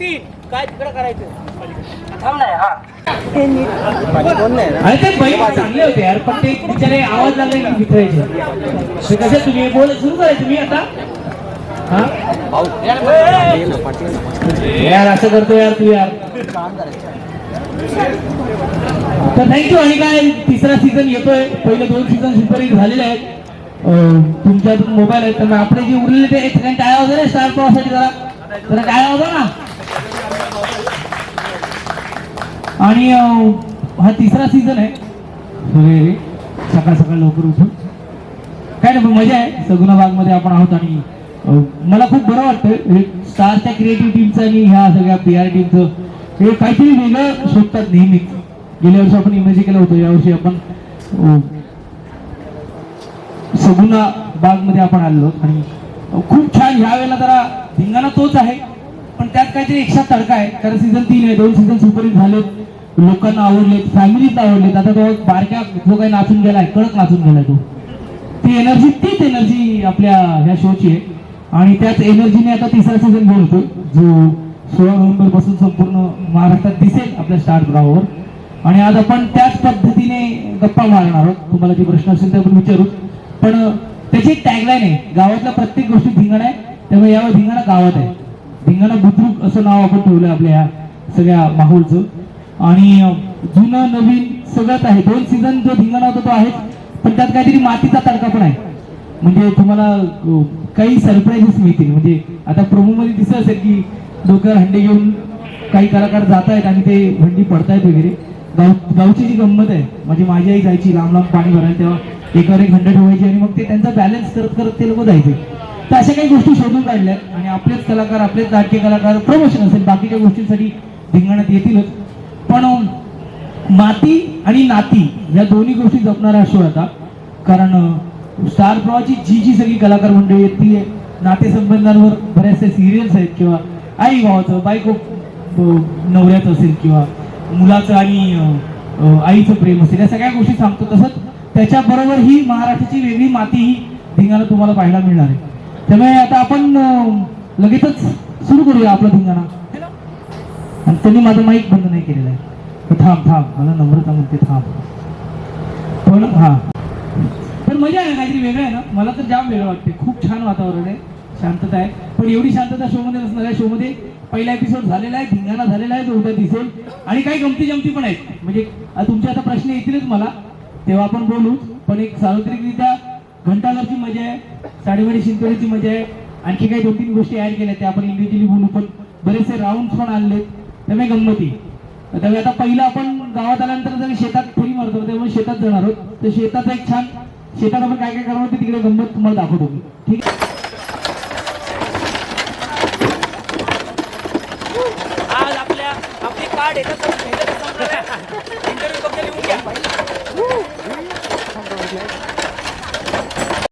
काय तिकडं करायचं? थांब नाही हा. अरे ते बैल चांगले होते यार पण ते बिचारे आवाज लागले की मित्राचे ते कसे तुम्ही? बोल सुरू करायचं मी आता. हा? यार असं करतो यार तू यार. तर थँक्यू आणि काय तिसरा सीझन येतोय. पहिले दोन सीझन सुपर हिट झालेले आहेत. तुमच्या मोबाईल आहेत. तर आपले जे उरलेले ते सगळ्यांनी टाळ्या होत्या ना स्टार प्रवासाठी जरा. जरा टाळ्या होत्या ना. आणि हा तिसरा सीझन आहे. सकाळ सकाळ लवकर उठून. काय नाही मजा आहे. सगुना बागमध्ये आपण आहोत आणि मला खूप बरं वाटतं हे स्टारच्या क्रिएटिव्ह टीमचं आणि ह्या सगळ्या पी आर टीमचं हे काहीतरी वेगळं शोधतात नेहमीच गेल्या वर्षी आपण इमेज केलं होतं. यावर्षी आपण सगुना बागमध्ये आपण आलो आणि खूप छान. ह्या वेळेला जरा धिंगाणा तोच आहे. पण त्यात काहीतरी एकशा तडका आहे. कारण सीझन तीन आहे दोन सीझन सुपरहिट झालेत. लोकांना आवडलेत फॅमिलीत आवडलेत. आता तो बारक्या जो काही नाचून गेलाय कडक नाचून गेलाय तो. ती एनर्जी तीच एनर्जी आपल्या ह्या शोची आहे. आणि त्याच एनर्जीने आता तिसरा सीझन बोलतो जो सोळा नोव्हेंबरपासून संपूर्ण महाराष्ट्रात दिसेल आपल्या स्टार ग्राउंडवर आणि आज आपण त्याच पद्धतीने गप्पा मारणार आहोत. तुम्हाला जे प्रश्न असेल ते आपण विचारू. पण त्याची एक टॅगलाईन आहे. गावातल्या प्रत्येक गोष्टी धिंगाणा आहे. त्यामुळे यावर धिंगाणा गावात आहे. धिंगाणा बुद्रुक असं नाव आपण ठेवलं आपल्या या सगळ्या माहोलचं. आणि जुनं नवीन सगळंच आहे. दोन सीझन जो धिंगाणा होता तो आहे पण त्यात काहीतरी मातीचा तडका पण आहे. म्हणजे तुम्हाला काही सरप्राईजेस मिळतील. म्हणजे आता प्रोमो मध्ये दिसत असेल की डोक्यावर हंडे घेऊन काही कलाकार जात आहेत आणि ते हंडी पडतायत वगैरे. गाव गावची जी गंमत आहे म्हणजे माझी आई जायची लांब लांब पाणी भरायला तेव्हा एकावर एक हंड ठेवायची आणि मग ते त्यांचा बॅलन्स करत करत ते लोक जायचे. तर अशा काही गोष्टी शोधून काढल्या आणि आपलेच कलाकार आपलेच नाट्य कलाकार प्रमोशन असेल. बाकीच्या गोष्टींसाठी धिंगाणात येतीलच. पण माती आणि नाती या दोन्ही गोष्टी जपणारा शो आता. कारण स्टार प्रवाची जी जी सगळी कलाकार मंडळी आहेत ती नातेसंबंधांवर बऱ्याचशा सिरियल्स आहेत किंवा आई भावाचं बायको नवऱ्याचं असेल किंवा मुलाचं आणि आईचं प्रेम असेल या सगळ्या गोष्टी सांगतो. तसंच त्याच्याबरोबर ही महाराष्ट्राची वेगळी माती ही धिंगाणं तुम्हाला पाहायला मिळणार आहे. त्यामुळे आता आपण लगेचच सुरू करूया आपला धिंगाणा. आणि त्यांनी माझं माईक बंद नाही केलेलं आहे. थांब थांब. मला नम्रता म्हणते थांब. पण हा. पण मजा आहे ना काहीतरी वेगळं आहे ना? मला तर जाम वेगळं वाटते खूप छान वातावरण आहे. शांतता आहे. पण एवढी शांतता शोमध्ये नसणार शो शोमध्ये पहिला एपिसोड झालेला आहे. धिंगाणा झालेला आहे. जो उद्या दिसेल. आणि काही गमती जमती पण आहेत. म्हणजे तुमचे आता प्रश्न येतीलच मला. तेव्हा आपण बोलू. पण एक सार्वत्रिकरित्या घंटाघरची मजा आहे. साडेवाडी शिंतोडीची मजा आहे. आणखी काही दोन तीन गोष्टी ऍड केल्या त्या आपण इंडिव्हिज्युअली बोलू पण बरेचसे राऊंड पण आणले त्यामुळे गंमती. त्यामुळे आता पहिलं आपण गावात आल्यानंतर जरी शेतात फेरी मारतो त्यामुळे शेतात जाणार आहोत. तर शेताचा एक छान शेतात आपण काय काय करणार ते तिकडे गंमत तुम्हाला दाखवतो मी. ठीक आहे? आज आपल्या आपली कार्ड येतं